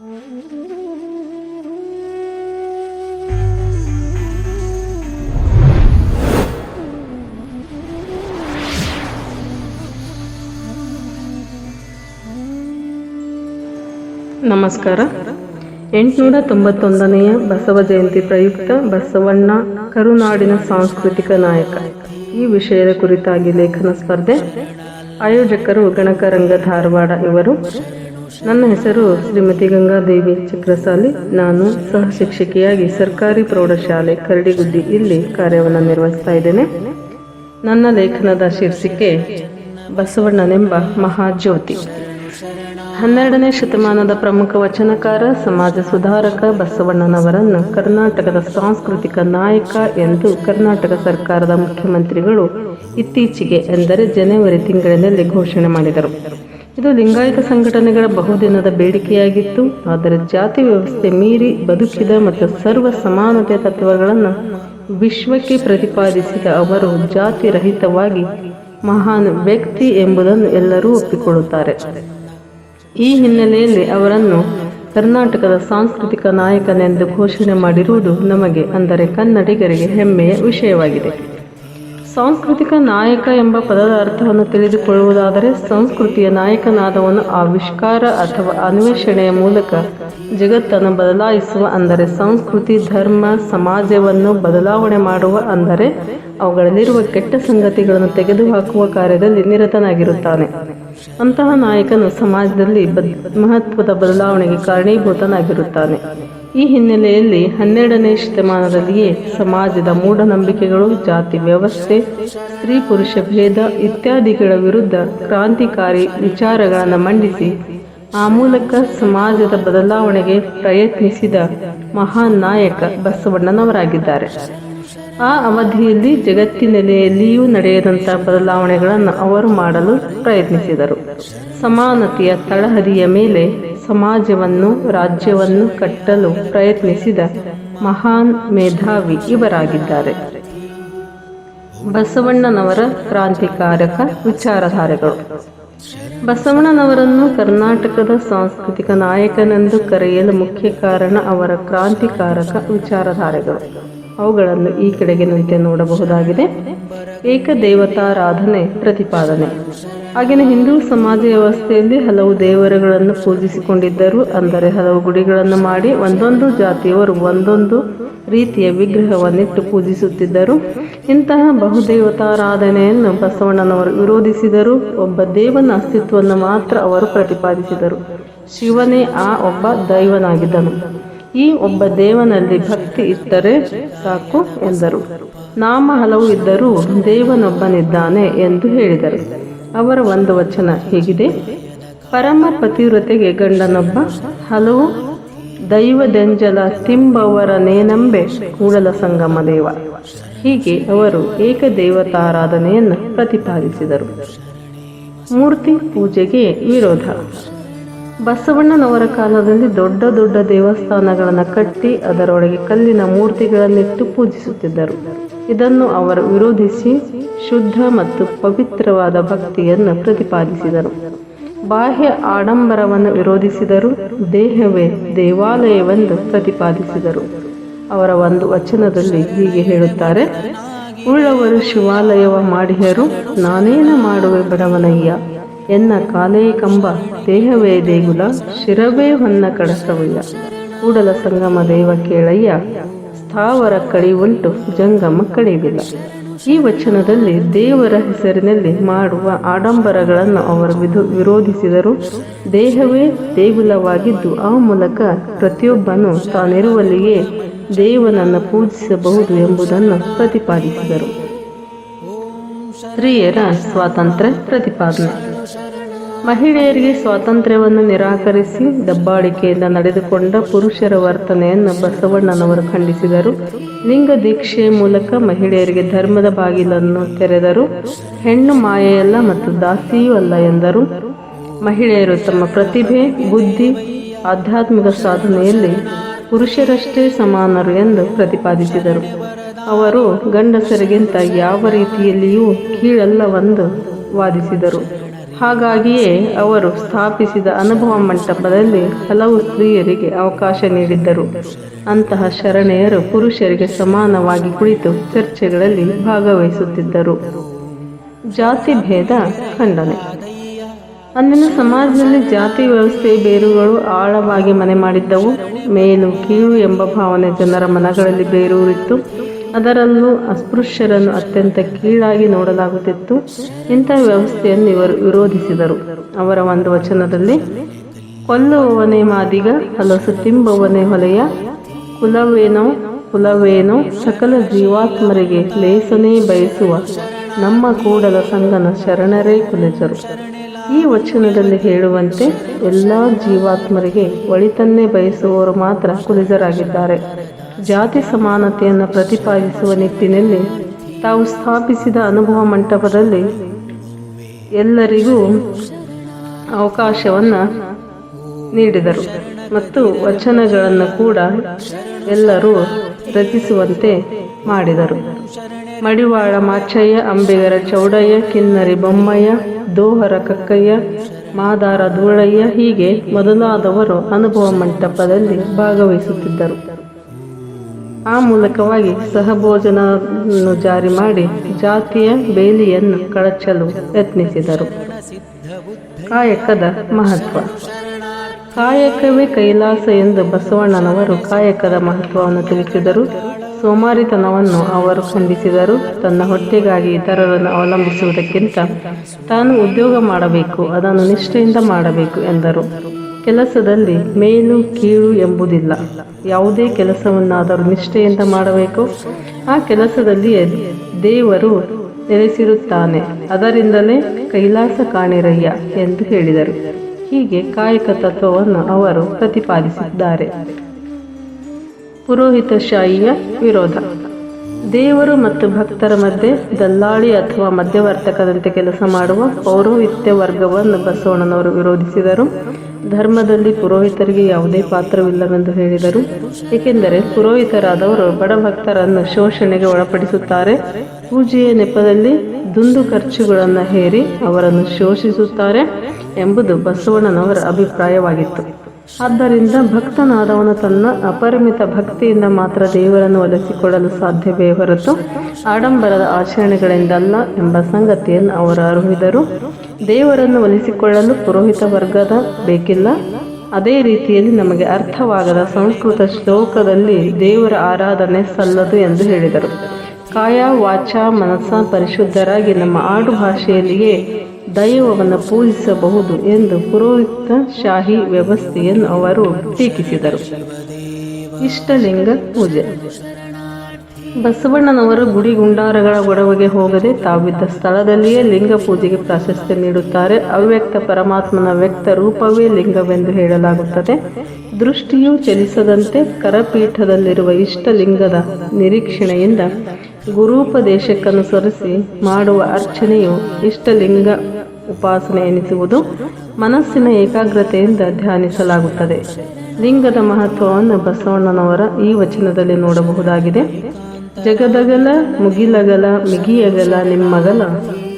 ನಮಸ್ಕಾರ. ಎಂಟುನೂರ ತೊಂಬತ್ತೊಂದನೆಯ ಬಸವ ಜಯಂತಿ ಪ್ರಯುಕ್ತ ಬಸವಣ್ಣ ಕರುನಾಡಿನ ಸಾಂಸ್ಕೃತಿಕ ನಾಯಕ. ಈ ವಿಷಯದ ಕುರಿತಾಗಿ ಲೇಖನ ಸ್ಪರ್ಧೆ. ಆಯೋಜಕರು ಗಣಕರಂಗ ಧಾರವಾಡ ಇವರು. ನನ್ನ ಹೆಸರು ಶ್ರೀಮತಿ ಗಂಗಾದೇವಿ ಚಕ್ರಸಾಲಿ. ನಾನು ಸಹ ಶಿಕ್ಷಕಿಯಾಗಿ ಸರ್ಕಾರಿ ಪ್ರೌಢಶಾಲೆ ಕರಡಿಗುದ್ದಿ ಇಲ್ಲಿ ಕಾರ್ಯವನ್ನು ನಿರ್ವಹಿಸ್ತಾ ಇದ್ದೇನೆ. ನನ್ನ ಲೇಖನದ ಶೀರ್ಷಿಕೆ, ಬಸವಣ್ಣನೆಂಬ ಮಹಾಜ್ಯೋತಿ. ಹನ್ನೆರಡನೇ ಶತಮಾನದ ಪ್ರಮುಖ ವಚನಕಾರ, ಸಮಾಜ ಸುಧಾರಕ ಬಸವಣ್ಣನವರನ್ನು ಕರ್ನಾಟಕದ ಸಾಂಸ್ಕೃತಿಕ ನಾಯಕ ಎಂದು ಕರ್ನಾಟಕ ಸರ್ಕಾರದ ಮುಖ್ಯಮಂತ್ರಿಗಳು ಇತ್ತೀಚೆಗೆ ಎಂದರೆ ಜನವರಿ ತಿಂಗಳಿನಲ್ಲಿ ಘೋಷಣೆ ಮಾಡಿದರು. ಇದು ಲಿಂಗಾಯತ ಸಂಘಟನೆಗಳ ಬಹುದಿನದ ಬೇಡಿಕೆಯಾಗಿತ್ತು. ಆದರೆ ಜಾತಿ ವ್ಯವಸ್ಥೆ ಮೀರಿ ಬದುಕಿದ ಮತ್ತು ಸರ್ವ ಸಮಾನತೆ ತತ್ವಗಳನ್ನು ವಿಶ್ವಕ್ಕೆ ಪ್ರತಿಪಾದಿಸಿದ ಅವರು ಜಾತಿ ರಹಿತವಾಗಿ ಮಹಾನ್ ವ್ಯಕ್ತಿ ಎಂಬುದನ್ನು ಎಲ್ಲರೂ ಒಪ್ಪಿಕೊಳ್ಳುತ್ತಾರೆ. ಈ ಹಿನ್ನೆಲೆಯಲ್ಲಿ ಅವರನ್ನು ಕರ್ನಾಟಕದ ಸಾಂಸ್ಕೃತಿಕ ನಾಯಕನೆಂದು ಘೋಷಣೆ ಮಾಡಿರುವುದು ನಮಗೆ ಅಂದರೆ ಕನ್ನಡಿಗರಿಗೆ ಹೆಮ್ಮೆಯ ವಿಷಯವಾಗಿದೆ. ಸಾಂಸ್ಕೃತಿಕ ನಾಯಕ ಎಂಬ ಪದದ ಅರ್ಥವನ್ನು ತಿಳಿದುಕೊಳ್ಳುವುದಾದರೆ ಸಂಸ್ಕೃತಿಯ ನಾಯಕನಾದವನು ಆವಿಷ್ಕಾರ ಅಥವಾ ಅನ್ವೇಷಣೆಯ ಮೂಲಕ ಜಗತ್ತನ್ನು ಬದಲಾಯಿಸುವ ಅಂದರೆ ಸಂಸ್ಕೃತಿ, ಧರ್ಮ, ಸಮಾಜವನ್ನು ಬದಲಾವಣೆ ಮಾಡುವ ಅಂದರೆ ಅವುಗಳಲ್ಲಿರುವ ಕೆಟ್ಟ ಸಂಗತಿಗಳನ್ನು ತೆಗೆದುಹಾಕುವ ಕಾರ್ಯದಲ್ಲಿ ನಿರತನಾಗಿರುತ್ತಾನೆ. ಅಂತಹ ನಾಯಕನು ಸಮಾಜದಲ್ಲಿ ಮಹತ್ವದ ಬದಲಾವಣೆಗೆ ಕಾರಣೀಭೂತನಾಗಿರುತ್ತಾನೆ. ಈ ಹಿನ್ನೆಲೆಯಲ್ಲಿ ಹನ್ನೆರಡನೇ ಶತಮಾನದಲ್ಲಿಯೇ ಸಮಾಜದ ಮೂಢನಂಬಿಕೆಗಳು, ಜಾತಿ ವ್ಯವಸ್ಥೆ, ಸ್ತ್ರೀ ಪುರುಷ ಭೇದ ಇತ್ಯಾದಿಗಳ ವಿರುದ್ಧ ಕ್ರಾಂತಿಕಾರಿ ವಿಚಾರಗಳನ್ನು ಮಂಡಿಸಿ, ಆ ಮೂಲಕ ಸಮಾಜದ ಬದಲಾವಣೆಗೆ ಪ್ರಯತ್ನಿಸಿದ ಮಹಾನ್ ನಾಯಕ ಬಸವಣ್ಣನವರಾಗಿದ್ದಾರೆ. ಆ ಅವಧಿಯಲ್ಲಿ ಜಗತ್ತಿನೆಲೆಯಲ್ಲಿಯೂ ನಡೆಯದಂಥ ಬದಲಾವಣೆಗಳನ್ನು ಅವರು ಮಾಡಲು ಪ್ರಯತ್ನಿಸಿದರು. ಸಮಾನತೆಯ ತಳಹದಿಯ ಮೇಲೆ ಸಮಾಜವನ್ನು, ರಾಜ್ಯವನ್ನು ಕಟ್ಟಲು ಪ್ರಯತ್ನಿಸಿದ ಮಹಾನ್ ಮೇಧಾವಿ ಇವರಾಗಿದ್ದಾರೆ. ಬಸವಣ್ಣನವರ ಕ್ರಾಂತಿಕಾರಕ ವಿಚಾರಧಾರೆಗಳು. ಬಸವಣ್ಣನವರನ್ನು ಕರ್ನಾಟಕದ ಸಾಂಸ್ಕೃತಿಕ ನಾಯಕನೆಂದು ಕರೆಯಲು ಮುಖ್ಯ ಕಾರಣ ಅವರ ಕ್ರಾಂತಿಕಾರಕ ವಿಚಾರಧಾರೆಗಳು. ಅವುಗಳನ್ನು ಈ ಕೆಳಗಿನಂತೆ ನೋಡಬಹುದಾಗಿದೆ. ಏಕದೇವತಾರಾಧನೆ ಪ್ರತಿಪಾದನೆ. ಆಗಿನ ಹಿಂದೂ ಸಮಾಜ ವ್ಯವಸ್ಥೆಯಲ್ಲಿ ಹಲವು ದೇವರುಗಳನ್ನು ಪೂಜಿಸಿಕೊಂಡಿದ್ದರು. ಅಂದರೆ ಹಲವು ಗುಡಿಗಳನ್ನು ಮಾಡಿ ಒಂದೊಂದು ಜಾತಿಯವರು ಒಂದೊಂದು ರೀತಿಯ ವಿಗ್ರಹವನ್ನಿಟ್ಟು ಪೂಜಿಸುತ್ತಿದ್ದರು. ಇಂತಹ ಬಹುದೇವತಾರಾಧನೆಯನ್ನು ಬಸವಣ್ಣನವರು ವಿರೋಧಿಸಿದರು. ಒಬ್ಬ ದೇವನ ಅಸ್ತಿತ್ವವನ್ನು ಮಾತ್ರ ಅವರು ಪ್ರತಿಪಾದಿಸಿದರು. ಶಿವನೇ ಆ ಒಬ್ಬ ದೈವನಾಗಿದ್ದನು. ಈ ಒಬ್ಬ ದೇವನಲ್ಲಿ ಭಕ್ತಿ ಇದ್ದರೆ ಸಾಕು ಎಂದರು. ನಾಮ ಹಲವು ಇದ್ದರೂ ದೇವನೊಬ್ಬನಿದ್ದಾನೆ ಎಂದು ಹೇಳಿದರು. ಅವರ ಒಂದು ವಚನ ಹೀಗಿದೆ. ಪರಮ ಪತಿವ್ರತೆಗೆ ಗಂಡನೊಬ್ಬ, ಹಲವು ದೈವದೆಂಜಲ ತಿಂಬವರ ನೇನಂಬೆ ಕೂಡಲ ಸಂಗಮ ದೇವ. ಹೀಗೆ ಅವರು ಏಕದೇವತಾರಾಧನೆಯನ್ನು ಪ್ರತಿಪಾದಿಸಿದರು. ಮೂರ್ತಿ ಪೂಜೆಗೆ ವಿರೋಧ. ಬಸವಣ್ಣನವರ ಕಾಲದಲ್ಲಿ ದೊಡ್ಡ ದೊಡ್ಡ ದೇವಸ್ಥಾನಗಳನ್ನು ಕಟ್ಟಿ ಅದರೊಳಗೆ ಕಲ್ಲಿನ ಮೂರ್ತಿಗಳನ್ನಿಟ್ಟು ಪೂಜಿಸುತ್ತಿದ್ದರು. ಇದನ್ನು ಅವರು ವಿರೋಧಿಸಿ ಶುದ್ಧ ಮತ್ತು ಪವಿತ್ರವಾದ ಭಕ್ತಿಯನ್ನು ಪ್ರತಿಪಾದಿಸಿದರು. ಬಾಹ್ಯ ಆಡಂಬರವನ್ನು ವಿರೋಧಿಸಿದರು ದೇಹವೇ ದೇವಾಲಯವೆಂದು ಪ್ರತಿಪಾದಿಸಿದರು. ಅವರ ಒಂದು ವಚನದಲ್ಲಿ ಹೀಗೆ ಹೇಳುತ್ತಾರೆ, ಉಳ್ಳವರು ಶಿವಾಲಯವ ಮಾಡಿಹರು ನಾನೇನು ಮಾಡುವೆ ಬಡವನಯ್ಯ? ಎನ್ನ ಕಾಲೇ ಕಂಬ, ದೇಹವೇ ದೇಗುಲ, ಶಿರವೇ ಹೊನ್ನ ಕಡಸವಯ್ಯ? ಕೂಡಲ ಸಂಗಮ ದೇವ ಕೇಳಯ್ಯ ಸ್ಥಾವರ ಉಂಟು ಜಂಗಮ ಕಡಿವಿಲ್ಲ ಈ ವಚನದಲ್ಲಿ ದೇವರ ಹೆಸರಿನಲ್ಲಿ ಮಾಡುವ ಆಡಂಬರಗಳನ್ನು ಅವರು ವಿರೋಧಿಸಿದರು. ದೇಹವೇ ದೇಗುಲವಾಗಿದ್ದು, ಆ ಮೂಲಕ ಪ್ರತಿಯೊಬ್ಬನು ತಾನಿರುವಲ್ಲಿಯೇ ದೇವನನ್ನು ಪೂಜಿಸಬಹುದು ಎಂಬುದನ್ನು ಪ್ರತಿಪಾದಿಸಿದರು. ಸ್ತ್ರೀಯರ ಸ್ವಾತಂತ್ರ್ಯ ಪ್ರತಿಪಾದನೆ. ಮಹಿಳೆಯರಿಗೆ ಸ್ವಾತಂತ್ರ್ಯವನ್ನು ನಿರಾಕರಿಸಿ ದಬ್ಬಾಳಿಕೆಯಿಂದ ನಡೆದುಕೊಂಡ ಪುರುಷರ ವರ್ತನೆಯನ್ನು ಬಸವಣ್ಣನವರು ಖಂಡಿಸಿದರು. ಲಿಂಗ ದೀಕ್ಷೆ ಮೂಲಕ ಮಹಿಳೆಯರಿಗೆ ಧರ್ಮದ ಬಾಗಿಲನ್ನು ತೆರೆದರು. ಹೆಣ್ಣು ಮಾಯೆಯಲ್ಲ ಮತ್ತು ದಾಸಿಯೂ ಅಲ್ಲ ಎಂದರು. ಮಹಿಳೆಯರು ತಮ್ಮ ಪ್ರತಿಭೆ, ಬುದ್ಧಿ, ಆಧ್ಯಾತ್ಮಿಕ ಸಾಧನೆಯಲ್ಲಿ ಪುರುಷರಷ್ಟೇ ಸಮಾನರು ಎಂದು ಪ್ರತಿಪಾದಿಸಿದರು. ಅವರು ಗಂಡಸರಿಗಿಂತ ಯಾವ ರೀತಿಯಲ್ಲಿಯೂ ಕೀಳಲ್ಲವೆಂದು ವಾದಿಸಿದರು. ಹಾಗಾಗಿಯೇ ಅವರು ಸ್ಥಾಪಿಸಿದ ಅನುಭವ ಮಂಟಪದಲ್ಲಿ ಹಲವು ಸ್ತ್ರೀಯರಿಗೆ ಅವಕಾಶ ನೀಡಿದ್ದರು. ಅಂತಹ ಶರಣೆಯರು ಪುರುಷರಿಗೆ ಸಮಾನವಾಗಿ ಕುಳಿತು ಚರ್ಚೆಗಳಲ್ಲಿ ಭಾಗವಹಿಸುತ್ತಿದ್ದರು. ಜಾತಿ ಭೇದ ಖಂಡನೆ. ಅಂದಿನ ಸಮಾಜದಲ್ಲಿ ಜಾತಿ ವ್ಯವಸ್ಥೆ ಬೇರುಗಳು ಆಳವಾಗಿ ಮನೆ ಮಾಡಿದ್ದವು. ಮೇಲು, ಕೀಳು ಎಂಬ ಭಾವನೆ ಜನರ ಮನಗಳಲ್ಲಿ ಬೇರೂರಿತ್ತು. ಅದರಲ್ಲೂ ಅಸ್ಪೃಶ್ಯರನ್ನು ಅತ್ಯಂತ ಕೀಳಾಗಿ ನೋಡಲಾಗುತ್ತಿತ್ತು. ಇಂಥ ವ್ಯವಸ್ಥೆಯನ್ನು ಇವರು ವಿರೋಧಿಸಿದರು. ಅವರ ಒಂದು ವಚನದಲ್ಲಿ, ಕೊಲ್ಲುವವನೇ ಮಾದಿಗ, ಹಲಸು ತಿಂಬವನೇ ಹೊಲೆಯ, ಕುಲವೇನೋ ಕುಲವೇನೋ, ಸಕಲ ಜೀವಾತ್ಮರಿಗೆ ಲೇಸನೇ ಬಯಸುವ ನಮ್ಮ ಕೂಡಲ ಸಂಗನ ಶರಣರೇ ಕುಲಜರು. ಈ ವಚನದಲ್ಲಿ ಹೇಳುವಂತೆ, ಎಲ್ಲ ಜೀವಾತ್ಮರಿಗೆ ಒಳಿತನ್ನೇ ಬಯಸುವವರು ಮಾತ್ರ ಕುಲಿಜರಾಗಿದ್ದಾರೆ. ಜಾತಿ ಸಮಾನತೆಯನ್ನು ಪ್ರತಿಪಾದಿಸುವ ನಿಟ್ಟಿನಲ್ಲಿ ತಾವು ಸ್ಥಾಪಿಸಿದ ಅನುಭವ ಮಂಟಪದಲ್ಲಿ ಎಲ್ಲರಿಗೂ ಅವಕಾಶವನ್ನು ನೀಡಿದರು ಮತ್ತು ವಚನಗಳನ್ನು ಕೂಡ ಎಲ್ಲರೂ ರಚಿಸುವಂತೆ ಮಾಡಿದರು. ಮಡಿವಾಳ ಮಾಚಯ್ಯ, ಅಂಬಿಗರ ಚೌಡಯ್ಯ, ಕಿನ್ನರಿ ಬೊಮ್ಮಯ್ಯ, ದೋಹರ ಕಕ್ಕಯ್ಯ, ಮಾದಾರ ಧೂಳಯ್ಯ ಹೀಗೆ ಮೊದಲಾದವರು ಅನುಭವ ಮಂಟಪದಲ್ಲಿ ಭಾಗವಹಿಸುತ್ತಿದ್ದರು. ಆ ಮೂಲಕವಾಗಿ ಸಹಭೋಜನವನ್ನು ಜಾರಿ ಮಾಡಿ ಜಾತಿಯ ಬೇಲಿಯನ್ನು ಕಳಚಲು ಯತ್ನಿಸಿದರು. ಕಾಯಕದ ಮಹತ್ವ. ಕಾಯಕವೇ ಕೈಲಾಸ ಎಂದು ಬಸವಣ್ಣನವರು ಕಾಯಕದ ಮಹತ್ವವನ್ನು ತಿಳಿಸಿದರು. ಸೋಮಾರಿತನವನ್ನು ಅವರು ಖಂಡಿಸಿದರು. ತನ್ನ ಹೊಟ್ಟೆಗಾಗಿ ಇತರರನ್ನು ಅವಲಂಬಿಸುವುದಕ್ಕಿಂತ ತಾನು ಉದ್ಯೋಗ ಮಾಡಬೇಕು, ಅದನ್ನು ನಿಷ್ಠೆಯಿಂದ ಮಾಡಬೇಕು ಎಂದರು. ಕೆಲಸದಲ್ಲಿ ಮೇಲು ಕೀಳು ಎಂಬುದಿಲ್ಲ. ಯಾವುದೇ ಕೆಲಸವನ್ನಾದರೂ ನಿಷ್ಠೆಯಿಂದ ಮಾಡಬೇಕು. ಆ ಕೆಲಸದಲ್ಲಿಯೇ ದೇವರು ನೆಲೆಸಿರುತ್ತಾನೆ. ಅದರಿಂದಲೇ ಕೈಲಾಸ ಕಾಣಿರಯ್ಯ ಎಂದು ಹೇಳಿದರು. ಹೀಗೆ ಕಾಯಕ ತತ್ವವನ್ನು ಅವರು ಪ್ರತಿಪಾದಿಸಿದ್ದಾರೆ. ಪುರೋಹಿತಶಾಹಿಯ ವಿರೋಧ. ದೇವರು ಮತ್ತು ಭಕ್ತರ ಮಧ್ಯೆ ದಲ್ಲಾಳಿ ಅಥವಾ ಮಧ್ಯವರ್ತಕದಂತೆ ಕೆಲಸ ಮಾಡುವ ಪೌರೋಹಿತ್ಯ ವರ್ಗವನ್ನು ಬಸವಣ್ಣನವರು ವಿರೋಧಿಸಿದರು. ಧರ್ಮದಲ್ಲಿ ಪುರೋಹಿತರಿಗೆ ಯಾವುದೇ ಪಾತ್ರವಿಲ್ಲವೆಂದು ಹೇಳಿದರು. ಏಕೆಂದರೆ ಪುರೋಹಿತರಾದವರು ಬಡ ಭಕ್ತರನ್ನು ಶೋಷಣೆಗೆ ಒಳಪಡಿಸುತ್ತಾರೆ. ಪೂಜೆಯ ನೆಪದಲ್ಲಿ ದುಂದು ಖರ್ಚುಗಳನ್ನು ಹೇರಿ ಅವರನ್ನು ಶೋಷಿಸುತ್ತಾರೆ ಎಂಬುದು ಬಸವಣ್ಣನವರ ಅಭಿಪ್ರಾಯವಾಗಿತ್ತು. ಆದ್ದರಿಂದ ಭಕ್ತನಾದವನು ತನ್ನ ಅಪರಿಮಿತ ಭಕ್ತಿಯಿಂದ ಮಾತ್ರ ದೇವರನ್ನು ಒಲಿಸಿಕೊಳ್ಳಲು ಸಾಧ್ಯವೇ ಹೊರತು ಆಡಂಬರದ ಆಚರಣೆಗಳಿಂದಲ್ಲ ಎಂಬ ಸಂಗತಿಯನ್ನು ಅವರು ಅರಿವಿದರು. ದೇವರನ್ನು ಒಲಿಸಿಕೊಳ್ಳಲು ಪುರೋಹಿತ ವರ್ಗದ ಬೇಕಿಲ್ಲ. ಅದೇ ರೀತಿಯಲ್ಲಿ ನಮಗೆ ಅರ್ಥವಾಗದ ಸಂಸ್ಕೃತ ಶ್ಲೋಕದಲ್ಲಿ ದೇವರ ಆರಾಧನೆ ಸಲ್ಲದು ಎಂದು ಹೇಳಿದರು. ಕಾಯ ವಾಚ ಮನಸ್ಸ ಪರಿಶುದ್ಧರಾಗಿ ನಮ್ಮ ಆಡು ಭಾಷೆಯಲ್ಲಿಯೇ ದೈವವನ್ನು ಪೂಜಿಸಬಹುದು ಎಂದು ಪುರೋಹಿತ ಶಾಹಿ ವ್ಯವಸ್ಥೆಯನ್ನು ಅವರು ಟೀಕಿಸಿದರು. ಇಷ್ಟಲಿಂಗ ಪೂಜೆ. ಬಸವಣ್ಣನವರು ಗುಡಿ ಗುಂಡಾರಗಳ ಒಡವೆಗೆ ಹೋಗದೆ ತಾವಿದ್ದ ಸ್ಥಳದಲ್ಲಿಯೇ ಲಿಂಗ ಪೂಜೆಗೆ ಪ್ರಾಶಸ್ತ್ಯ ನೀಡುತ್ತಾರೆ. ಅವ್ಯಕ್ತ ಪರಮಾತ್ಮನ ವ್ಯಕ್ತ ರೂಪವೇ ಲಿಂಗವೆಂದು ಹೇಳಲಾಗುತ್ತದೆ. ದೃಷ್ಟಿಯು ಚಲಿಸದಂತೆ ಕರಪೀಠದಲ್ಲಿರುವ ಇಷ್ಟಲಿಂಗದ ನಿರೀಕ್ಷಣೆಯಿಂದ ಗುರೂಪದೇಶಕ್ಕನುಸರಿಸಿ ಮಾಡುವ ಅರ್ಚನೆಯು ಇಷ್ಟಲಿಂಗ ಉಪಾಸನೆ ಎನಿಸುವುದು ಮನಸ್ಸಿನ ಏಕಾಗ್ರತೆಯಿಂದ ಧ್ಯಾನಿಸಲಾಗುತ್ತದೆ. ಲಿಂಗದ ಮಹತ್ವವನ್ನು ಬಸವಣ್ಣನವರ ಈ ವಚನದಲ್ಲಿ ನೋಡಬಹುದಾಗಿದೆ. ಜಗದಗಲ, ಮುಗಿಲಗಲ, ಮಿಗಿಯಗಲ ನಿಮ್ಮಗಲ.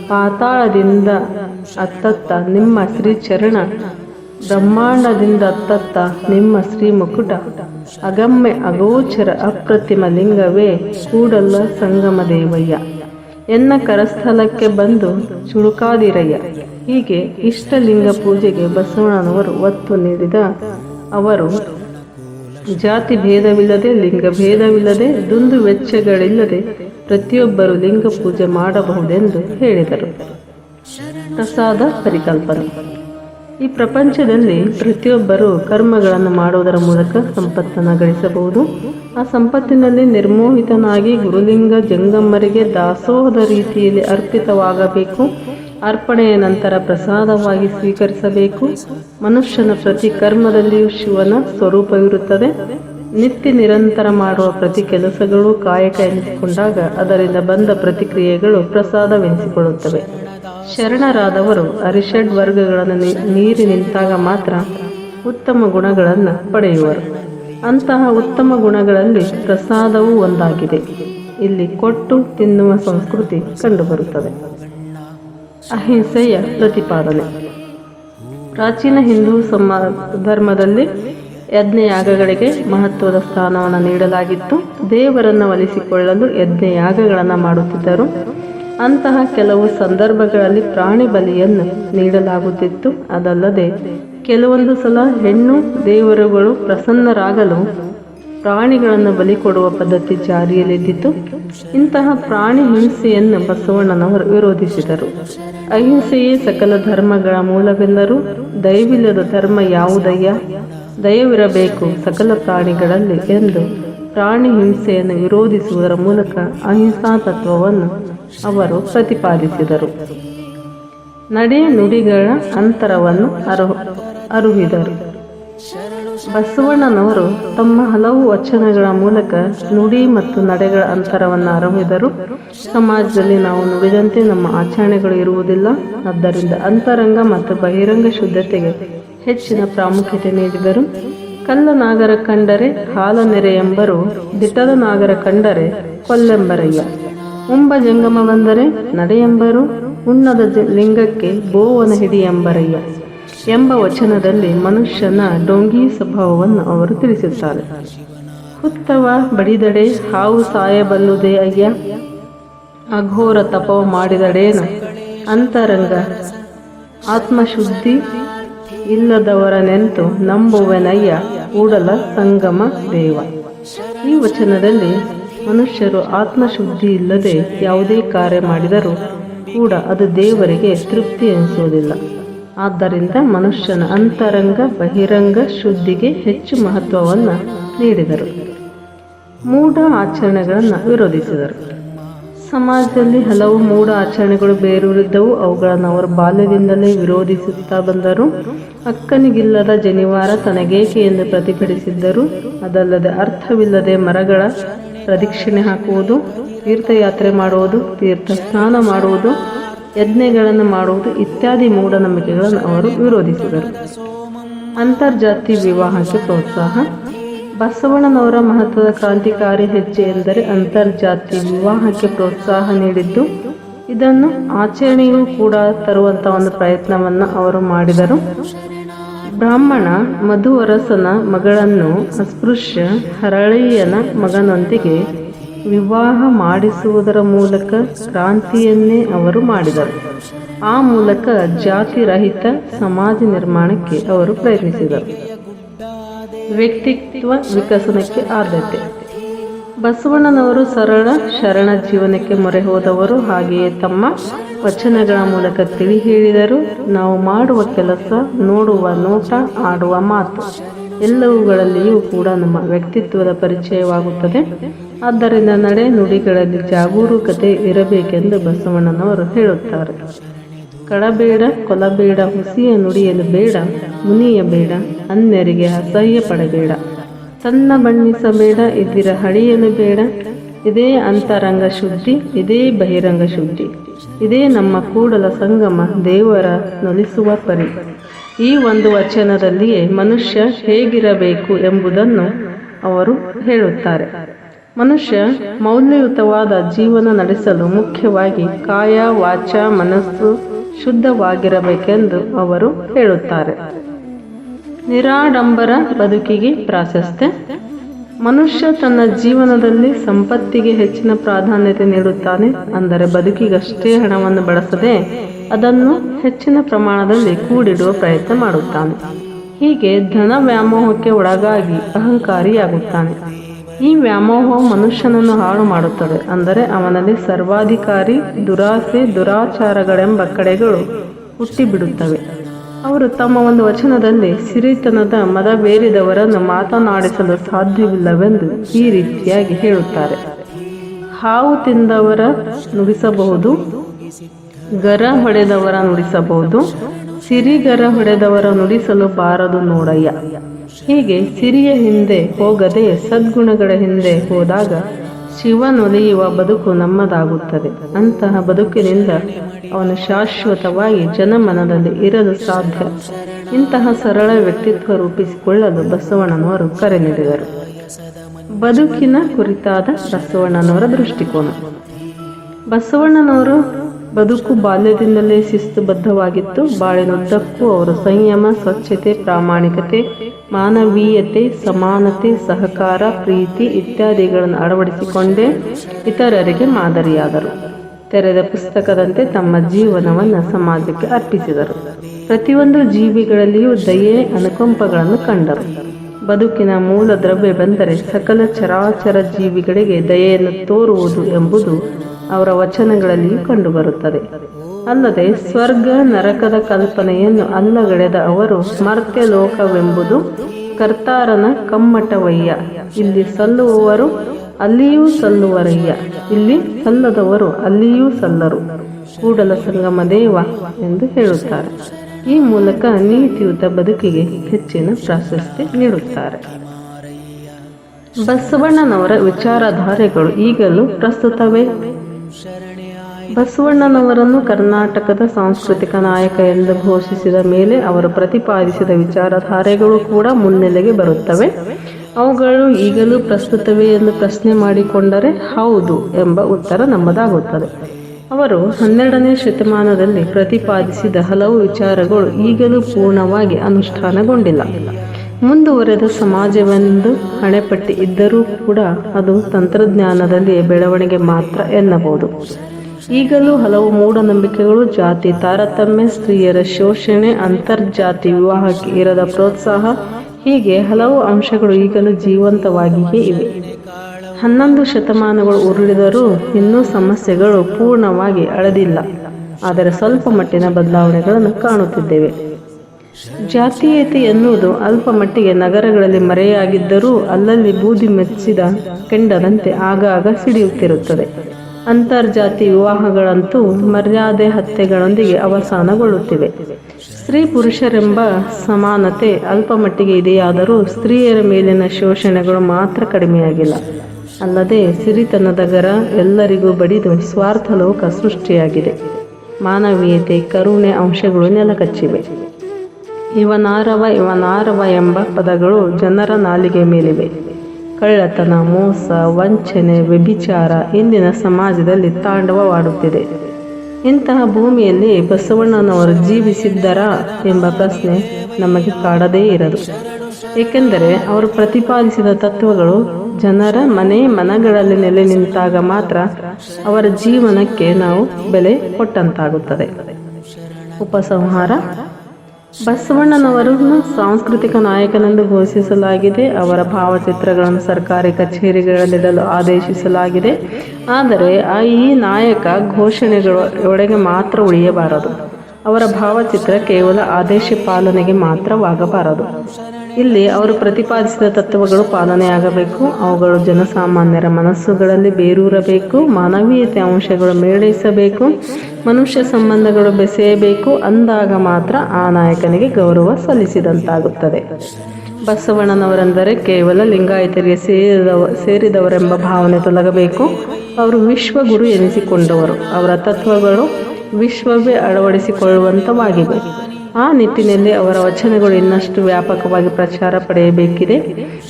ಪಾತಾಳದಿಂದ ಅತ್ತತ್ತ ನಿಮ್ಮ ಶ್ರೀ ಚರಣ ಬ್ರಹ್ಮಾಂಡದಿಂದ ಅತ್ತತ್ತ ನಿಮ್ಮ ಶ್ರೀ ಮುಕುಟ ಅಗಮ್ಯ ಅಗೋಚರ ಅಪ್ರತಿಮ ಲಿಂಗವೇ ಕೂಡಲ್ಲ ಸಂಗಮ ದೇವಯ್ಯ ಎನ್ನ ಕರಸ್ಥಲಕ್ಕೆ ಬಂದು ಚುಳುಕಾದಿರಯ್ಯ ಹೀಗೆ ಇಷ್ಟಲಿಂಗ ಪೂಜೆಗೆ ಬಸವಣ್ಣನವರು ಒತ್ತು ನೀಡಿದ ಅವರು ಜಾತಿ ಭೇದವಿಲ್ಲದೆ, ಲಿಂಗ ಭೇದವಿಲ್ಲದೆ, ದುಂದು ವೆಚ್ಚಗಳಿಲ್ಲದೆ ಪ್ರತಿಯೊಬ್ಬರು ಲಿಂಗ ಪೂಜೆ ಮಾಡಬಹುದೆಂದು ಹೇಳಿದರು. ಪ್ರಸಾದ ಪರಿಕಲ್ಪನೆ. ಈ ಪ್ರಪಂಚದಲ್ಲಿ ಪ್ರತಿಯೊಬ್ಬರು ಕರ್ಮಗಳನ್ನು ಮಾಡುವುದರ ಮೂಲಕ ಸಂಪತ್ತನ್ನು ಗಳಿಸಬಹುದು. ಆ ಸಂಪತ್ತಿನಲ್ಲಿ ನಿರ್ಮೋಹಿತನಾಗಿ ಗುರುಲಿಂಗ ಜಂಗಮ್ಮರಿಗೆ ದಾಸೋಹದ ರೀತಿಯಲ್ಲಿ ಅರ್ಪಿತವಾಗಬೇಕು. ಅರ್ಪಣೆಯ ನಂತರ ಪ್ರಸಾದವಾಗಿ ಸ್ವೀಕರಿಸಬೇಕು. ಮನುಷ್ಯನ ಪ್ರತಿ ಕರ್ಮದಲ್ಲಿಯೂ ಶಿವನ ಸ್ವರೂಪವಿರುತ್ತದೆ. ನಿತ್ಯ ನಿರಂತರ ಮಾಡುವ ಪ್ರತಿ ಕೆಲಸಗಳು ಕಾಯಕ ಎನಿಸಿಕೊಂಡಾಗ ಅದರಿಂದ ಬಂದ ಪ್ರತಿಕ್ರಿಯೆಗಳು ಪ್ರಸಾದವೆನಿಸಿಕೊಳ್ಳುತ್ತವೆ. ಶರಣರಾದವರು ಅರಿಷಡ್ ವರ್ಗಗಳನ್ನು ನೀರಿ ನಿಂತಾಗ ಮಾತ್ರ ಉತ್ತಮ ಗುಣಗಳನ್ನು ಪಡೆಯುವರು. ಅಂತಹ ಉತ್ತಮ ಗುಣಗಳಲ್ಲಿ ಪ್ರಸಾದವೂ ಒಂದಾಗಿದೆ. ಇಲ್ಲಿ ಕೊಟ್ಟು ತಿನ್ನುವ ಸಂಸ್ಕೃತಿ ಕಂಡುಬರುತ್ತದೆ. ಅಹಿಂಸೆಯ ಪ್ರತಿಪಾದನೆ. ಪ್ರಾಚೀನ ಹಿಂದೂ ಸಮ ಧರ್ಮದಲ್ಲಿ ಯಜ್ಞಯಾಗಗಳಿಗೆ ಮಹತ್ವದ ಸ್ಥಾನವನ್ನು ನೀಡಲಾಗಿತ್ತು. ದೇವರನ್ನು ಒಲಿಸಿಕೊಳ್ಳಲು ಯಜ್ಞಯಾಗಗಳನ್ನು ಮಾಡುತ್ತಿದ್ದರು. ಅಂತಹ ಕೆಲವು ಸಂದರ್ಭಗಳಲ್ಲಿ ಪ್ರಾಣಿ ಬಲಿಯನ್ನು ನೀಡಲಾಗುತ್ತಿತ್ತು. ಅದಲ್ಲದೆ, ಕೆಲವೊಂದು ಸಲ ಹೆಣ್ಣು ದೇವರುಗಳು ಪ್ರಸನ್ನರಾಗಲು ಪ್ರಾಣಿಗಳನ್ನು ಬಲಿ ಕೊಡುವ ಪದ್ಧತಿ ಜಾರಿಯಲ್ಲಿದ್ದಿತು. ಇಂತಹ ಪ್ರಾಣಿ ಹಿಂಸೆಯನ್ನು ಬಸವಣ್ಣನವರು ವಿರೋಧಿಸಿದರು. ಅಹಿಂಸೆಯೇ ಸಕಲ ಧರ್ಮಗಳ ಮೂಲವೆಂದರು ದಯವಿಲ್ಲದ ಧರ್ಮ ಯಾವುದಯ್ಯ? ದಯವಿರಬೇಕು ಸಕಲ ಪ್ರಾಣಿಗಳಲ್ಲಿ ಎಂದು ಪ್ರಾಣಿ ಹಿಂಸೆಯನ್ನು ವಿರೋಧಿಸುವುದರ ಮೂಲಕ ಅಹಿಂಸಾ ತತ್ವವನ್ನು ಅವರು ಪ್ರತಿಪಾದಿಸಿದರು. ನಡೆ ನುಡಿಗಳ ಅಂತರವನ್ನು ಅರು, ಅರುಹಿದರು. ಬಸವಣ್ಣನವರು ತಮ್ಮ ಹಲವು ವಚನಗಳ ಮೂಲಕ ನುಡಿ ಮತ್ತು ನಡೆಗಳ ಅಂತರವನ್ನು ಅರಹಿದರು ಸಮಾಜದಲ್ಲಿ ನಾವು ನುಡಿದಂತೆ ನಮ್ಮ ಆಚರಣೆಗಳು ಇರುವುದಿಲ್ಲ. ಆದ್ದರಿಂದ ಅಂತರಂಗ ಮತ್ತು ಬಹಿರಂಗ ಶುದ್ಧತೆಗೆ ಹೆಚ್ಚಿನ ಪ್ರಾಮುಖ್ಯತೆ ನೀಡಿದರು. ಕಲ್ಲ ನಾಗರ ಕಂಡರೆ ಹಾಲ ನೆರೆ ಎಂಬರು ದಿಟ್ಟದ ನಾಗರ ಕಂಡರೆ ಕೊಲ್ಲೆಂಬರಯ್ಯ. ಉಂಬ ಜಂಗಮ ಬಂದರೆ ನಡೆಯೆಂಬರು ಜ- ಲಿಂಗಕ್ಕೆ ಬೋವನ ಹಿಡಿ ಎಂಬರಯ್ಯ. ಎಂಬ ವಚನದಲ್ಲಿ ಮನುಷ್ಯನ ಡೊಂಗಿ ಸ್ವಭಾವವನ್ನು ಅವರು ತಿಳಿಸುತ್ತಾರೆ ಹುತ್ತವ ಬಡಿದಡೆ, ಹಾವು ಸಾಯಬಲ್ಲುದೇ ಅಯ್ಯ. ಅಘೋರ ತಪವ ಮಾಡಿದಡೇನು? ಅಂತರಂಗ. ಆತ್ಮಶುದ್ಧಿ ಇಲ್ಲದವರ ನೆಂತು ನಂಬುವೆನಯ್ಯ, ಕೂಡಲ ಸಂಗಮ ದೇವ. ಈ ವಚನದಲ್ಲಿ ಮನುಷ್ಯರು ಆತ್ಮಶುದ್ಧಿ ಇಲ್ಲದೆ ಯಾವುದೇ ಕಾರ್ಯ ಮಾಡಿದರೂ ಕೂಡ ಅದು ದೇವರಿಗೆ ತೃಪ್ತಿ ಎನಿಸುವುದಿಲ್ಲ. ಆದ್ದರಿಂದ ಮನುಷ್ಯನ ಅಂತರಂಗ, ಬಹಿರಂಗ ಶುದ್ಧಿಗೆ ಹೆಚ್ಚು ಮಹತ್ವವನ್ನು ನೀಡಿದರು. ಮೂಢ ಆಚರಣೆಗಳನ್ನು ವಿರೋಧಿಸಿದರು. ಸಮಾಜದಲ್ಲಿ ಹಲವು ಮೂಢ ಆಚರಣೆಗಳು ಬೇರೂರಿದ್ದವು. ಅವುಗಳನ್ನು ಅವರು ಬಾಲ್ಯದಿಂದಲೇ ವಿರೋಧಿಸುತ್ತಾ ಬಂದರು. ಅಕ್ಕನಿಗಿಲ್ಲದ ಜನಿವಾರ ತನಗೇಕೆ ಎಂದು ಪ್ರತಿಭಟಿಸಿದ್ದರು. ಅದಲ್ಲದೆ ಅರ್ಥವಿಲ್ಲದೆ ಮರಗಳ ಪ್ರದಕ್ಷಿಣೆ ಹಾಕುವುದು, ತೀರ್ಥಯಾತ್ರೆ ಮಾಡುವುದು ತೀರ್ಥ ಸ್ನಾನ ಮಾಡುವುದು ಯಜ್ಞೆಗಳನ್ನು ಮಾಡುವುದು ಇತ್ಯಾದಿ ಮೂಢನಂಬಿಕೆಗಳನ್ನು ಅವರು ವಿರೋಧಿಸಿದರು. ಅಂತರ್ಜಾತಿ ವಿವಾಹಕ್ಕೆ ಪ್ರೋತ್ಸಾಹ. ಬಸವಣ್ಣನವರ ಮಹತ್ವದ ಕ್ರಾಂತಿಕಾರಿ ಹೆಜ್ಜೆ ಎಂದರೆ ಅಂತರ್ಜಾತಿ ವಿವಾಹಕ್ಕೆ ಪ್ರೋತ್ಸಾಹ ನೀಡಿದ್ದು, ಇದನ್ನು ಆಚರಣೆಯೂ ಕೂಡ ತರುವಂಥ ಒಂದು ಪ್ರಯತ್ನವನ್ನು ಅವರು ಮಾಡಿದರು. ಬ್ರಾಹ್ಮಣ ಮಧುವರಸನ ಮಗಳನ್ನು ಅಸ್ಪೃಶ್ಯ ಹರಳೆಯನ ಮಗನೊಂದಿಗೆ ವಿವಾಹ ಮಾಡಿಸುವುದರ ಮೂಲಕ ಕ್ರಾಂತಿಯನ್ನೇ ಅವರು ಮಾಡಿದರು. ಆ ಮೂಲಕ ಜಾತಿ ರಹಿತ ಸಮಾಜ ನಿರ್ಮಾಣಕ್ಕೆ ಅವರು ಪ್ರಯತ್ನಿಸಿದರು. ವ್ಯಕ್ತಿತ್ವ ವಿಕಸನಕ್ಕೆ ಆದ್ಯತೆ. ಬಸವಣ್ಣನವರು ಸರಳ ಶರಣ ಜೀವನಕ್ಕೆ ಮೊರೆ ಹೋದವರು. ಹಾಗೆಯೇ ತಮ್ಮ ವಚನಗಳ ಮೂಲಕ ತಿಳಿ ಹೇಳಿದರು. ನಾವು ಮಾಡುವ ಕೆಲಸ, ನೋಡುವ ನೋಟ, ಆಡುವ ಮಾತು, ಎಲ್ಲವುಗಳಲ್ಲಿಯೂ ಕೂಡ ನಮ್ಮ ವ್ಯಕ್ತಿತ್ವದ ಪರಿಚಯವಾಗುತ್ತದೆ. ಆದ್ದರಿಂದ ನಡೆ ನುಡಿಗಳಲ್ಲಿ ಜಾಗರೂಕತೆ ಇರಬೇಕೆಂದು ಬಸವಣ್ಣನವರು ಹೇಳುತ್ತಾರೆ. ಕಳಬೇಡ ಕೊಲಬೇಡ, ಹುಸಿಯ ನುಡಿಯಲು ಬೇಡ, ಮುನಿಯ ಬೇಡ, ಅನ್ಯರಿಗೆ ಅಸಹ್ಯ ಪಡಬೇಡ. ತನ್ನ ಬಣ್ಣಿಸಬೇಡ ಇದ್ದಿರ ಹಳಿಯಲು ಬೇಡ. ಇದೇ ಅಂತರಂಗ ಶುದ್ಧಿ, ಇದೇ ಬಹಿರಂಗ ಶುದ್ಧಿ. ಇದೇ ನಮ್ಮ ಕೂಡಲ ಸಂಗಮ, ದೇವರ ನೊಲಿಸುವ ಪರಿ. ಈ ಒಂದು ವಚನದಲ್ಲಿಯೇ ಮನುಷ್ಯ ಹೇಗಿರಬೇಕು ಎಂಬುದನ್ನು ಅವರು ಹೇಳುತ್ತಾರೆ. ಮನುಷ್ಯ ಮೌಲ್ಯಯುತವಾದ ಜೀವನ ನಡೆಸಲು ಮುಖ್ಯವಾಗಿ ಕಾಯ, ವಾಚ, ಮನಸ್ಸು ಶುದ್ಧವಾಗಿರಬೇಕೆಂದು ಅವರು ಹೇಳುತ್ತಾರೆ. ನಿರಾಡಂಬರ ಬದುಕಿಗೆ ಪ್ರಾಶಸ್ತ್ಯ. ಮನುಷ್ಯ ತನ್ನ ಜೀವನದಲ್ಲಿ ಸಂಪತ್ತಿಗೆ ಹೆಚ್ಚಿನ ಪ್ರಾಧಾನ್ಯತೆ ನೀಡುತ್ತಾನೆ ಅಂದರೆ ಬದುಕಿಗಷ್ಟೇ ಹಣವನ್ನು ಬಳಸದೆ ಅದನ್ನು ಹೆಚ್ಚಿನ ಪ್ರಮಾಣದಲ್ಲಿ ಕೂಡಿಡುವ ಪ್ರಯತ್ನ ಮಾಡುತ್ತಾನೆ. ಹೀಗೆ ಧನ ವ್ಯಾಮೋಹಕ್ಕೆ ಒಳಗಾಗಿ ಅಹಂಕಾರಿಯಾಗುತ್ತಾನೆ. ಈ ವ್ಯಾಮೋಹವು ಮನುಷ್ಯನನ್ನು ಹಾಳು ಮಾಡುತ್ತದೆ. ಅಂದರೆ ಅವನಲ್ಲಿ ಸರ್ವಾಧಿಕಾರಿ, ದುರಾಸೆ, ದುರಾಚಾರಗಳೆಂಬ ಕಡೆಗಳು ಹುಟ್ಟಿಬಿಡುತ್ತವೆ. ಅವರು ತಮ್ಮ ಒಂದು ವಚನದಲ್ಲಿ ಸಿರಿತನದ ಮದ ಬೇರಿದವರನ್ನು ಮಾತನಾಡಿಸಲು ಸಾಧ್ಯವಿಲ್ಲವೆಂದು ಈ ರೀತಿಯಾಗಿ ಹೇಳುತ್ತಾರೆ. ಹಾವು ತಿಂದವರ ನುಡಿಸಬಹುದು, ಗರ ಹೊಡೆದವರ ನುಡಿಸಬಹುದು, ಸಿರಿಗರ ಹೊಡೆದವರ ನುಡಿಸಲು ಬಾರದು ನೋಡಯ್ಯ. ಹೀಗೆ ಸಿರಿಯ ಹಿಂದೆ ಹೋಗದೆ ಸದ್ಗುಣಗಳ ಹಿಂದೆ ಹೋದಾಗ ಶಿವನೊಲಿಯುವ ಬದುಕು ನಮ್ಮದಾಗುತ್ತದೆ. ಅಂತಹ ಬದುಕಿನಿಂದ ಅವನು ಶಾಶ್ವತವಾಗಿ ಜನಮನದಲ್ಲಿ ಇರಲು ಸಾಧ್ಯ. ಇಂತಹ ಸರಳ ವ್ಯಕ್ತಿತ್ವ ರೂಪಿಸಿಕೊಳ್ಳಲು ಬಸವಣ್ಣನವರು ಕರೆ ನೀಡಿದರು. ಬದುಕಿನ ಕುರಿತಾದ ಬಸವಣ್ಣನವರ ದೃಷ್ಟಿಕೋನ. ಬಸವಣ್ಣನವರು ಬದುಕು ಬಾಲ್ಯದಿಂದಲೇ ಶಿಸ್ತುಬದ್ಧವಾಗಿತ್ತು. ಬಾಳಿನುದ್ದಕ್ಕೂ ಅವರು ಸಂಯಮ, ಸ್ವಚ್ಛತೆ, ಪ್ರಾಮಾಣಿಕತೆ, ಮಾನವೀಯತೆ, ಸಮಾನತೆ, ಸಹಕಾರ, ಪ್ರೀತಿ ಇತ್ಯಾದಿಗಳನ್ನು ಅಳವಡಿಸಿಕೊಂಡೇ ಇತರರಿಗೆ ಮಾದರಿಯಾದರು. ತೆರೆದ ಪುಸ್ತಕದಂತೆ ತಮ್ಮ ಜೀವನವನ್ನು ಸಮಾಜಕ್ಕೆ ಅರ್ಪಿಸಿದರು. ಪ್ರತಿಯೊಂದು ಜೀವಿಗಳಲ್ಲಿಯೂ ದಯೆ, ಅನುಕಂಪಗಳನ್ನು ಕಂಡರು. ಬದುಕಿನ ಮೂಲ ದ್ರವ್ಯ ಬಂದರೆ ಸಕಲ ಚರಾಚರ ಜೀವಿಗಳಿಗೆ ದಯೆಯನ್ನು ತೋರುವುದು ಎಂಬುದು ಅವರ ವಚನಗಳಲ್ಲಿ ಕಂಡುಬರುತ್ತದೆ. ಅಲ್ಲದೆ ಸ್ವರ್ಗ, ನರಕದ ಕಲ್ಪನೆಯನ್ನು ಅಲ್ಲಗಳೆದ ಅವರು ಸ್ಮರ್ತ್ಯ ಲೋಕವೆಂಬುದು ಕರ್ತಾರನ ಕಮ್ಮಟವಯ್ಯ. ಇಲ್ಲಿ ಸಲ್ಲುವವರು ಅಲ್ಲಿಯೂ ಸಲ್ಲುವರಯ್ಯ. ಇಲ್ಲಿ ಸಲ್ಲದವರು ಅಲ್ಲಿಯೂ ಸಲ್ಲರು. ಕೂಡಲ ಸಂಗಮ ದೇವ ಎಂದು ಹೇಳುತ್ತಾರೆ. ಈ ಮೂಲಕ ನೀತಿಯುತ ಬದುಕಿಗೆ ಹೆಚ್ಚಿನ ಪ್ರಾಶಸ್ತ್ಯ ನೀಡುತ್ತಾರೆ. ಬಸವಣ್ಣನವರ ವಿಚಾರಧಾರೆಗಳು ಈಗಲೂ ಪ್ರಸ್ತುತವೇ. ಬಸವಣ್ಣನವರನ್ನು ಕರ್ನಾಟಕದ ಸಾಂಸ್ಕೃತಿಕ ನಾಯಕ ಎಂದು ಘೋಷಿಸಿದ ಮೇಲೆ ಅವರು ಪ್ರತಿಪಾದಿಸಿದ ವಿಚಾರಧಾರೆಗಳು ಕೂಡ ಮುನ್ನೆಲೆಗೆ ಬರುತ್ತವೆ. ಅವುಗಳು ಈಗಲೂ ಪ್ರಸ್ತುತವೇ ಎಂದು ಪ್ರಶ್ನೆ ಮಾಡಿಕೊಂಡರೆ ಹೌದು ಎಂಬ ಉತ್ತರ ನಮ್ಮದಾಗುತ್ತದೆ. ಅವರು ಹನ್ನೆರಡನೇ ಶತಮಾನದಲ್ಲಿ ಪ್ರತಿಪಾದಿಸಿದ ಹಲವು ವಿಚಾರಗಳು ಈಗಲೂ ಪೂರ್ಣವಾಗಿ ಅನುಷ್ಠಾನಗೊಂಡಿಲ್ಲ. ಮುಂದುವರೆದ ಸಮಾಜವೆಂದು ಹಣೆಪಟ್ಟಿ ಇದ್ದರೂ ಕೂಡ ಅದು ತಂತ್ರಜ್ಞಾನದಲ್ಲಿ ಬೆಳವಣಿಗೆ ಮಾತ್ರ ಎನ್ನಬಹುದು. ಈಗಲೂ ಹಲವು ಮೂಢನಂಬಿಕೆಗಳು ಜಾತಿ ತಾರತಮ್ಯ, ಸ್ತ್ರೀಯರ ಶೋಷಣೆ, ಅಂತರ್ಜಾತಿ ವಿವಾಹಕ್ಕೆ ಇರದ ಪ್ರೋತ್ಸಾಹ, ಹೀಗೆ ಹಲವು ಅಂಶಗಳು ಈಗಲೂ ಜೀವಂತವಾಗಿಯೇ ಇವೆ. ಹನ್ನೊಂದು ಶತಮಾನಗಳು ಉರುಳಿದರೂ ಇನ್ನೂ ಸಮಸ್ಯೆಗಳು ಪೂರ್ಣವಾಗಿ ಅಳದಿಲ್ಲ. ಆದರೆ ಸ್ವಲ್ಪ ಮಟ್ಟಿನ ಬದಲಾವಣೆಗಳನ್ನು ಕಾಣುತ್ತಿದ್ದೇವೆ. ಜಾತೀಯತೆ ಎನ್ನುವುದು ಅಲ್ಪ ಮಟ್ಟಿಗೆ ನಗರಗಳಲ್ಲಿ ಮರೆಯಾಗಿದ್ದರೂ ಅಲ್ಲಲ್ಲಿ ಬೂದಿ ಮೆಚ್ಚಿದ ಕೆಂಡದಂತೆ ಆಗಾಗ ಸಿಡಿಯುತ್ತಿರುತ್ತದೆ. ಅಂತರ್ಜಾತಿ ವಿವಾಹಗಳಂತೂ ಮರ್ಯಾದೆ ಹತ್ಯೆಗಳೊಂದಿಗೆ ಅವಸಾನಗೊಳ್ಳುತ್ತಿವೆ. ಸ್ತ್ರೀ ಪುರುಷರೆಂಬ ಸಮಾನತೆ ಅಲ್ಪ ಮಟ್ಟಿಗೆ ಇದೆಯಾದರೂ ಸ್ತ್ರೀಯರ ಮೇಲಿನ ಶೋಷಣೆಗಳು ಮಾತ್ರ ಕಡಿಮೆಯಾಗಿಲ್ಲ. ಅಲ್ಲದೆ ಸಿರಿತನದ ಗರ ಎಲ್ಲರಿಗೂ ಬಡಿದು ಸ್ವಾರ್ಥ ಲೋಕ ಸೃಷ್ಟಿಯಾಗಿದೆ. ಮಾನವೀಯತೆ, ಕರುಣೆ, ಅಂಶಗಳು ನೆಲಕಚ್ಚಿವೆ. ಇವನಾರವ ಇವನಾರವ ಎಂಬ ಪದಗಳು ಜನರ ನಾಲಿಗೆ ಮೇಲಿವೆ. ಕಳ್ಳತನ, ಮೋಸ, ವಂಚನೆ, ವ್ಯಭಿಚಾರ ಇಂದಿನ ಸಮಾಜದಲ್ಲಿ ತಾಂಡವವಾಡುತ್ತಿದೆ. ಇಂತಹ ಭೂಮಿಯಲ್ಲಿ ಬಸವಣ್ಣನವರು ಜೀವಿಸಿದ್ದರಾ ಎಂಬ ಪ್ರಶ್ನೆ ನಮಗೆ ಕಾಡದೇ ಇರದು. ಏಕೆಂದರೆ ಅವರು ಪ್ರತಿಪಾದಿಸಿದ ತತ್ವಗಳು ಜನರ ಮನೆ ಮನಗಳಲ್ಲಿ ನೆಲೆ ನಿಂತಾಗ ಮಾತ್ರ ಅವರ ಜೀವನಕ್ಕೆ ನಾವು ಬೆಲೆ ಕೊಟ್ಟಂತಾಗುತ್ತದೆ. ಉಪಸಂಹಾರ ಬಸವಣ್ಣನವರನ್ನು ಸಾಂಸ್ಕೃತಿಕ ನಾಯಕನೆಂದು ಘೋಷಿಸಲಾಗಿದೆ. ಅವರ ಭಾವಚಿತ್ರಗಳನ್ನು ಸರ್ಕಾರಿ ಕಚೇರಿಗಳಲ್ಲಿಡಲು ಆದೇಶಿಸಲಾಗಿದೆ. ಆದರೆ ಆ ಈ ನಾಯಕ ಘೋಷಣೆಗಳೊಳಗೆ ಮಾತ್ರ ಉಳಿಯಬಾರದು. ಅವರ ಭಾವಚಿತ್ರ ಕೇವಲ ಆದೇಶ ಪಾಲನೆಗೆ ಮಾತ್ರವಾಗಬಾರದು. ಇಲ್ಲಿ ಅವರು ಪ್ರತಿಪಾದಿಸಿದ ತತ್ವಗಳು ಪಾಲನೆಯಾಗಬೇಕು. ಅವುಗಳು ಜನಸಾಮಾನ್ಯರ ಮನಸ್ಸುಗಳಲ್ಲಿ ಬೇರೂರಬೇಕು. ಮಾನವೀಯತೆ ಅಂಶಗಳು ಮೇಳೈಸಬೇಕು. ಮನುಷ್ಯ ಸಂಬಂಧಗಳು ಬೆಸೆಯಬೇಕು. ಅಂದಾಗ ಮಾತ್ರ ಆ ನಾಯಕನಿಗೆ ಗೌರವ ಸಲ್ಲಿಸಿದಂತಾಗುತ್ತದೆ. ಬಸವಣ್ಣನವರೆಂದರೆ ಕೇವಲ ಲಿಂಗಾಯತರಿಗೆ ಸೇರಿದವ, ಸೇರಿದವರೆಂಬ ಭಾವನೆ ತೊಲಗಬೇಕು. ಅವರು ವಿಶ್ವಗುರು ಎನಿಸಿಕೊಂಡವರು. ಅವರ ತತ್ವಗಳು ವಿಶ್ವವೇ ಅಳವಡಿಸಿಕೊಳ್ಳುವಂತವಾಗಿವೆ. ಆ ನಿಟ್ಟಿನಲ್ಲಿ ಅವರ ವಚನಗಳು ಇನ್ನಷ್ಟು ವ್ಯಾಪಕವಾಗಿ ಪ್ರಚಾರ ಪಡೆಯಬೇಕಿದೆ.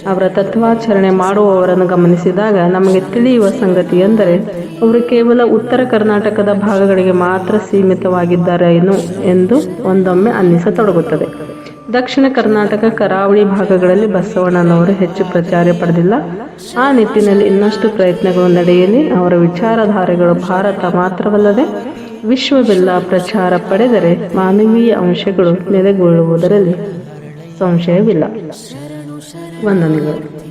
ಅವರ ತತ್ವಾಚರಣೆ ಮಾಡುವವರನ್ನು ಗಮನಿಸಿದಾಗ ನಮಗೆ ತಿಳಿಯುವ ಸಂಗತಿ ಎಂದರೆ, ಅವರು ಕೇವಲ ಉತ್ತರ ಕರ್ನಾಟಕದ ಭಾಗಗಳಿಗೆ ಮಾತ್ರ ಸೀಮಿತವಾಗಿದ್ದಾರೇನು ಎಂದು ಒಂದೊಮ್ಮೆ ಅನ್ನಿಸತೊಡಗುತ್ತದೆ. ದಕ್ಷಿಣ ಕರ್ನಾಟಕ ಕರಾವಳಿ ಭಾಗಗಳಲ್ಲಿ ಬಸವಣ್ಣನವರು ಹೆಚ್ಚು ಪ್ರಚಾರ ಪಡೆದಿಲ್ಲ. ಆ ನಿಟ್ಟಿನಲ್ಲಿ ಇನ್ನಷ್ಟು ಪ್ರಯತ್ನಗಳು ನಡೆಯಲಿ. ಅವರ ವಿಚಾರಧಾರೆಗಳು ಭಾರತ ಮಾತ್ರವಲ್ಲದೆ ವಿಶ್ವವೆಲ್ಲ ಪ್ರಚಾರ ಪಡೆದರೆ ಮಾನವೀಯ ಅಂಶಗಳು ನೆಲೆಗೊಳ್ಳುವುದರಲ್ಲಿ ಸಂಶಯವಿಲ್ಲ. ವಂದನೆಗಳು.